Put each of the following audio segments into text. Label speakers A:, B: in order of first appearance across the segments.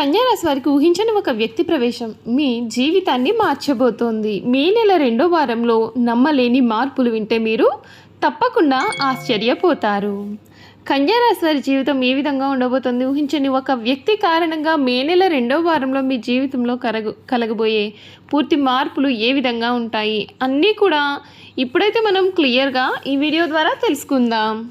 A: కన్యారాశి వారికి ఊహించని ఒక వ్యక్తి ప్రవేశం. మీ జీవితాన్ని మార్చబోతోంది. మే నెల రెండో వారంలో నమ్మలేని మార్పులు వింటే మీరు తప్పకుండా ఆశ్చర్యపోతారు. కన్యారాశి వారి జీవితం ఏ విధంగా ఉండబోతుంది? ఊహించని ఒక వ్యక్తి కారణంగా మే నెల రెండో వారంలో మీ జీవితంలో కలగ కలగబోయే పూర్తి మార్పులు ఏ విధంగా ఉంటాయి? అన్నీ కూడా ఇప్పుడైతే మనం క్లియర్గా ఈ వీడియో ద్వారా తెలుసుకుందాం.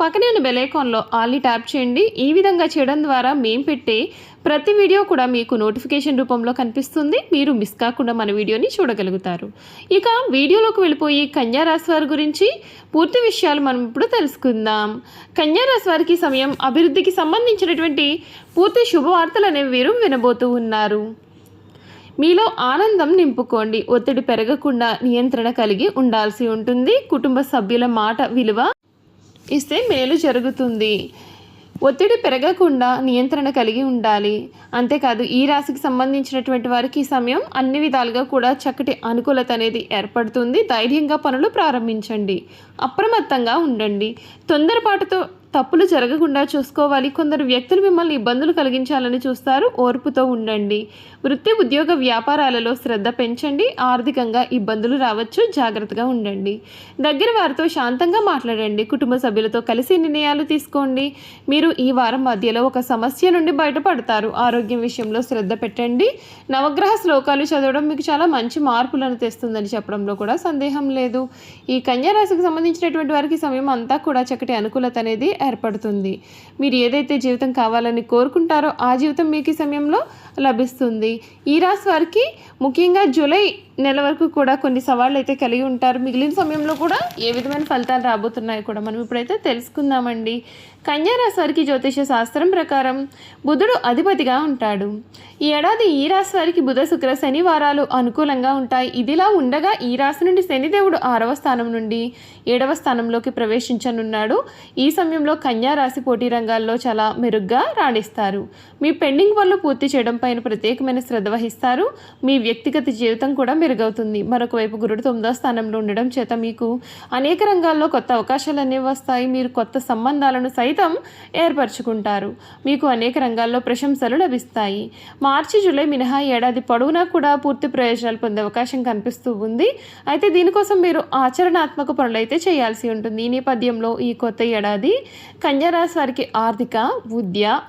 A: పక్కనే ఉన్న బెలైకాన్లో ఆల్ని ట్యాప్ చేయండి. ఈ విధంగా చేయడం ద్వారా మేము పెట్టే ప్రతి వీడియో కూడా మీకు నోటిఫికేషన్ రూపంలో కనిపిస్తుంది. మీరు మిస్ కాకుండా మన వీడియోని చూడగలుగుతారు. ఇక వీడియోలోకి వెళ్ళిపోయి కన్యారాశి వారి గురించి పూర్తి విషయాలు మనం ఇప్పుడు తెలుసుకుందాం. కన్యారాశి వారికి సమయం అభివృద్ధికి సంబంధించినటువంటి పూర్తి శుభవార్తలు అనేవి వీరు వినబోతూ ఉన్నారు. మీలో ఆనందం నింపుకోండి. ఒత్తిడి పెరగకుండా నియంత్రణ కలిగి ఉండాల్సి ఉంటుంది. కుటుంబ సభ్యుల మాట విలువ ఇస్తే మేలు జరుగుతుంది. ఒత్తిడి పెరగకుండా నియంత్రణ కలిగి ఉండాలి. అంతేకాదు ఈ రాశికి సంబంధించినటువంటి వారికి ఈ సమయం అన్ని విధాలుగా కూడా చక్కటి అనుకూలత అనేది ఏర్పడుతుంది. ధైర్యంగా పనులు ప్రారంభించండి. అప్రమత్తంగా ఉండండి. తొందరపాటుతో తప్పులు జరగకుండా చూసుకోవాలి. కొందరు వ్యక్తులు మిమ్మల్ని ఇబ్బందులు కలిగించాలని చూస్తారు. ఓర్పుతో ఉండండి. వృత్తి ఉద్యోగ వ్యాపారాలలో శ్రద్ధ పెంచండి. ఆర్థికంగా ఇబ్బందులు రావచ్చు. జాగ్రత్తగా ఉండండి. దగ్గర వారితో శాంతంగా మాట్లాడండి. కుటుంబ సభ్యులతో కలిసి నిర్ణయాలు తీసుకోండి. మీరు ఈ వారం మధ్యలో ఒక సమస్య నుండి బయటపడతారు. ఆరోగ్యం విషయంలో శ్రద్ధ పెట్టండి. నవగ్రహ శ్లోకాలు చదవడం మీకు చాలా మంచి మార్పులను తెస్తుందని చెప్పడంలో కూడా సందేహం లేదు. ఈ కన్యా రాశికి సంబంధించినటువంటి వారికి సమయం అంతా కూడా చక్కటి అనుకూలత అనేది ఏర్పడుతుంది. మీరు ఏదైతే జీవితం కావాలని కోరుకుంటారో ఆ జీవితం మీకు ఈ సమయంలో లభిస్తుంది. ఈ రాశి వారికి ముఖ్యంగా జూలై నెల వరకు కూడా కొన్ని సవాళ్ళు అయితే కలిగి ఉంటారు. మిగిలిన సమయంలో కూడా ఏ విధమైన ఫలితాలు రాబోతున్నాయో కూడా మనం ఇప్పుడైతే తెలుసుకుందామండి. కన్యారాశి వారికి జ్యోతిష శాస్త్రం ప్రకారం బుధుడు అధిపతిగా ఉంటాడు. ఈ ఏడాది ఈ రాశి వారికి బుధ శుక్ర శని వారాలు అనుకూలంగా ఉంటాయి. ఇదిలా ఉండగా ఈ రాశి నుండి శనిదేవుడు ఆరవ స్థానం నుండి ఏడవ స్థానంలోకి ప్రవేశించనున్నాడు. ఈ సమయంలో కన్యారాశి పోటీ రంగాల్లో చాలా మెరుగ్గా రాణిస్తారు. మీ పెండింగ్ పనులు పూర్తి చేయడం పైన ప్రత్యేకమైన శ్రద్ధ వహిస్తారు. మీ వ్యక్తిగత జీవితం కూడా మెరుగవుతుంది. మరొక వైపు గురుడు తొమ్మిదో స్థానంలో ఉండడం చేత మీకు అనేక రంగాల్లో కొత్త అవకాశాలు అనేవి వస్తాయి. మీరు కొత్త సంబంధాలను సైతం ఏర్పరచుకుంటారు. మీకు అనేక రంగాల్లో ప్రశంసలు లభిస్తాయి. మార్చి జూలై మినహా ఏడాది పొడవునా కూడా పూర్తి ప్రయోజనాలు పొందే అవకాశం కనిపిస్తూ ఉంది. అయితే దీనికోసం మీరు ఆచరణాత్మక పనులు అయితే చేయాల్సి ఉంటుంది. ఈ నేపథ్యంలో ఈ కొత్త ఏడాది కన్యారాశి వారికి ఆర్థిక విద్య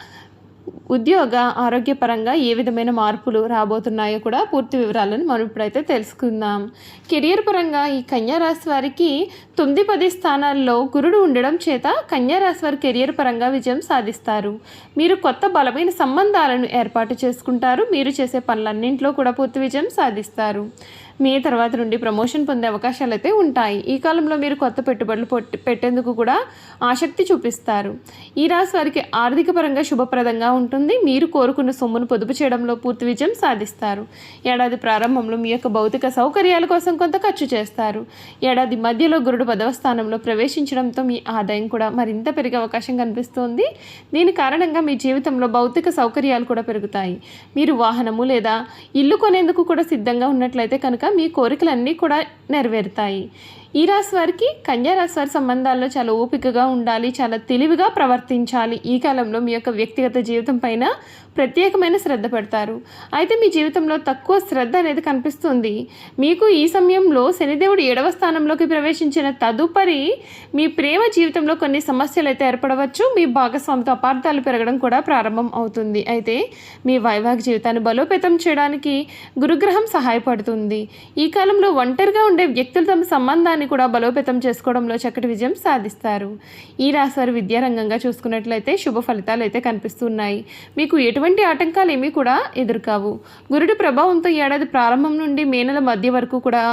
A: ఉద్యోగ ఆరోగ్యపరంగా ఏ విధమైన మార్పులు రాబోతున్నాయో కూడా పూర్తి వివరాలను మనం ఇప్పుడైతే తెలుసుకుందాం. కెరియర్ పరంగా ఈ కన్యా రాశి వారికి తొమ్మిది పది స్థానాల్లో గురుడు ఉండడం చేత కన్యా రాశి వారి కెరియర్ పరంగా విజయం సాధిస్తారు. మీరు కొత్త బలమైన సంబంధాలను ఏర్పాటు చేసుకుంటారు. మీరు చేసే పనులన్నింటిలో కూడా పూర్తి విజయం సాధిస్తారు. మే తర్వాత నుండి ప్రమోషన్ పొందే అవకాశాలు అయితే ఉంటాయి. ఈ కాలంలో మీరు కొత్త పెట్టుబడులు పెట్టేందుకు కూడా ఆసక్తి చూపిస్తారు. ఈ రాశి వారికి ఆర్థిక పరంగా శుభప్రదంగా ఉంటుంది. మీరు కోరుకున్న సొమ్మును పొదుపు చేయడంలో పూర్తి విజయం సాధిస్తారు. ఏడాది ప్రారంభంలో మీ యొక్క భౌతిక సౌకర్యాల కోసం కొంత ఖర్చు చేస్తారు. ఏడాది మధ్యలో గురుడు పదవ స్థానంలో ప్రవేశించడంతో మీ ఆదాయం కూడా మరింత పెరిగే అవకాశం కనిపిస్తుంది. దీని కారణంగా మీ జీవితంలో భౌతిక సౌకర్యాలు కూడా పెరుగుతాయి. మీరు వాహనము లేదా ఇల్లు కొనేందుకు కూడా సిద్ధంగా ఉన్నట్లయితే కనుక మీ కోరికలన్నీ కూడా నెరవేరుతాయి. ఈ రాశి వారికి కన్యారాశి వారి సంబంధాల్లో చాలా ఓపికగా ఉండాలి చాలా తెలివిగా ప్రవర్తించాలి. ఈ కాలంలో మీ యొక్క వ్యక్తిగత జీవితం పైన ప్రత్యేకమైన శ్రద్ధ పెడతారు. అయితే మీ జీవితంలో తక్కువ శ్రద్ధ అనేది కనిపిస్తుంది. మీకు ఈ సమయంలో శనిదేవుడు ఏడవ స్థానంలోకి ప్రవేశించిన తదుపరి మీ ప్రేమ జీవితంలో కొన్ని సమస్యలు అయితే ఏర్పడవచ్చు. మీ భాగస్వామితో అపార్థాలు పెరగడం కూడా ప్రారంభం అవుతుంది. అయితే మీ వైవాహిక జీవితాన్ని బలోపేతం చేయడానికి గురుగ్రహం సహాయపడుతుంది. ఈ కాలంలో ఒంటరిగా ఉండే వ్యక్తులు తమ సంబంధాన్ని కూడా బలోపేతం చేసుకోవడంలో చక్కటి విజయం సాధిస్తారు. ఈ రాశి విద్యారంగంగా చూసుకున్నట్లయితే శుభ ఫలితాలు అయితే కనిపిస్తున్నాయి. మీకు ఎటువంటి ఆటంకాలు ఏమీ కూడా ఎదురుకావు. గురుడి ప్రభావంతో ఏడాది ప్రారంభం నుండి మే నెల మధ్య వరకు కూడా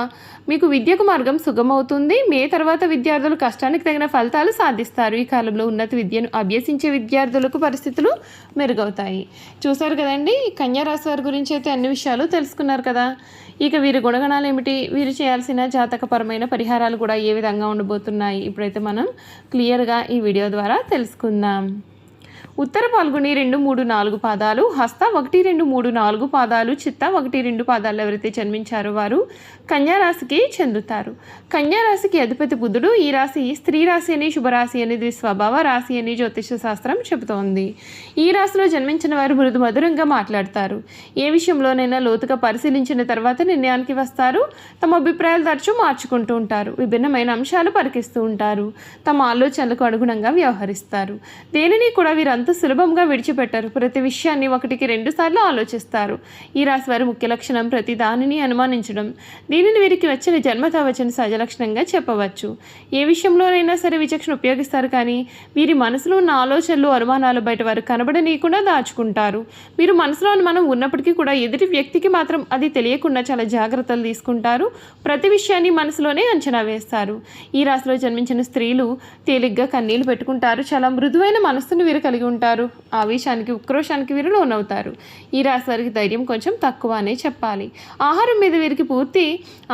A: మీకు విద్యకు మార్గం సుగమవుతుంది. మే తర్వాత విద్యార్థులు కష్టానికి తగిన ఫలితాలు సాధిస్తారు. ఈ కాలంలో ఉన్నత విద్యను అభ్యసించే విద్యార్థులకు పరిస్థితులు మెరుగవుతాయి. చూశారు కదండి కన్యారాశి వారి గురించి అయితే అన్ని విషయాలు తెలుసుకున్నారు కదా. ఇక వీరి గుణగణాలు ఏమిటి? వీరు చేయాల్సిన జాతకపరమైన పరిహారాలు కూడా ఏ విధంగా ఉండబోతున్నాయి? ఇప్పుడైతే మనం క్లియర్గా ఈ వీడియో ద్వారా తెలుసుకుందాం. ఉత్తర పాల్గొని రెండు మూడు నాలుగు పాదాలు హస్త ఒకటి రెండు మూడు నాలుగు పాదాలు చిత్త ఒకటి రెండు పాదాలు ఎవరైతే జన్మించారో వారు కన్యారాశికి చెందుతారు. కన్యారాశికి అధిపతి బుధుడు ఈ రాశి స్త్రీ రాశి అని శుభరాశి అనేది స్వభావ రాశి అని జ్యోతిష శాస్త్రం చెబుతోంది. ఈ రాశిలో జన్మించిన వారు మృదు మధురంగా మాట్లాడతారు. ఏ విషయంలోనైనా లోతుగా పరిశీలించిన తర్వాత నిర్ణయానికి వస్తారు. తమ అభిప్రాయాలు తరచూ మార్చుకుంటూ ఉంటారు. విభిన్నమైన అంశాలు పరికిస్తూ ఉంటారు. తమ ఆలోచనలకు అనుగుణంగా వ్యవహరిస్తారు. దేనిని కూడా వీరంతా సులభంగా విడిచిపెట్టరు. ప్రతి విషయాన్ని ఒకటికి రెండు సార్లు ఆలోచిస్తారు. ఈ రాశి వారి ముఖ్య లక్షణం ప్రతి దానిని అనుమానించడం. దీనిని వీరికి వచ్చిన జన్మత వచ్చిన సహజ లక్షణంగా చెప్పవచ్చు. ఏ విషయంలోనైనా సరే విచక్షణ ఉపయోగిస్తారు కానీ వీరి మనసులో ఉన్న ఆలోచనలు అనుమానాలు బయట వారు కనబడనీయకుండా దాచుకుంటారు. మీరు మనసులో అనుమానం ఉన్నప్పటికీ కూడా ఎదుటి వ్యక్తికి మాత్రం అది తెలియకుండా చాలా జాగ్రత్తలు తీసుకుంటారు. ప్రతి విషయాన్ని మనసులోనే అంచనా వేస్తారు. ఈ రాశిలో జన్మించిన స్త్రీలు తేలిగ్గా కన్నీళ్ళు పెట్టుకుంటారు. చాలా మృదువైన మనస్సును వీరు కలిగి ఉంటారు. ఆవేశానికి ఉక్రోషానికి వీరు లోనవుతారు. ఈ రాశి వారికి ధైర్యం కొంచెం తక్కువ అనే చెప్పాలి. ఆహారం మీద వీరికి పూర్తి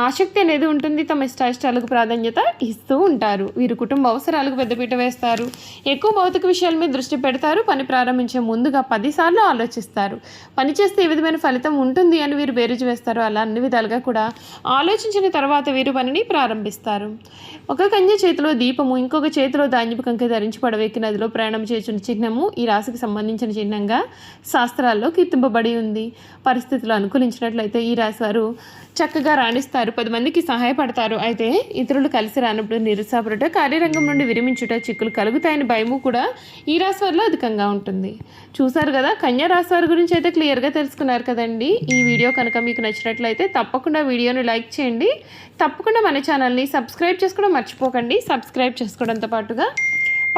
A: ఆసక్తి అనేది ఉంటుంది. తమ ఇష్టాయిష్టాలకు ప్రాధాన్యత ఇస్తూ ఉంటారు. వీరు కుటుంబ అవసరాలకు పెద్దపీట వేస్తారు. ఎక్కువ భౌతిక విషయాల మీద దృష్టి పెడతారు. పని ప్రారంభించే ముందుగా పదిసార్లు ఆలోచిస్తారు. పని చేస్తే ఏ విధమైన ఫలితం ఉంటుంది అని వీరు బేరుజు వేస్తారు. అలా అన్ని విధాలుగా కూడా ఆలోచించిన తర్వాత వీరు పనిని ప్రారంభిస్తారు. ఒక కన్య చేతిలో దీపము ఇంకొక చేతిలో ధాన్యపు కంకె ధరించి పడవెక్కి నదిలో ప్రయాణం చేసిన చిహ్నము ఈ రాశికి సంబంధించిన చిహ్నంగా శాస్త్రాల్లో కీర్తింపబడి ఉంది. పరిస్థితులు అనుకూలించినట్లయితే ఈ రాశి వారు చక్కగా రాణిస్తారు. పది మందికి సహాయపడతారు. అయితే ఇతరులు కలిసి రానప్పుడు నిరుత్సాహపడుట కార్యరంగం నుండి విరమించుట చిక్కులు కలుగుతాయని భయము కూడా ఈ రాశి వారిలో అధికంగా ఉంటుంది. చూశారు కదా కన్యా రాశి వారి గురించి అయితే క్లియర్గా తెలుసుకున్నారు కదండి. ఈ వీడియో కనుక మీకు నచ్చినట్లయితే తప్పకుండా వీడియోని లైక్ చేయండి. తప్పకుండా మన ఛానల్ని సబ్స్క్రైబ్ చేసుకోవడం మర్చిపోకండి. సబ్స్క్రైబ్ చేసుకోవడంతో పాటుగా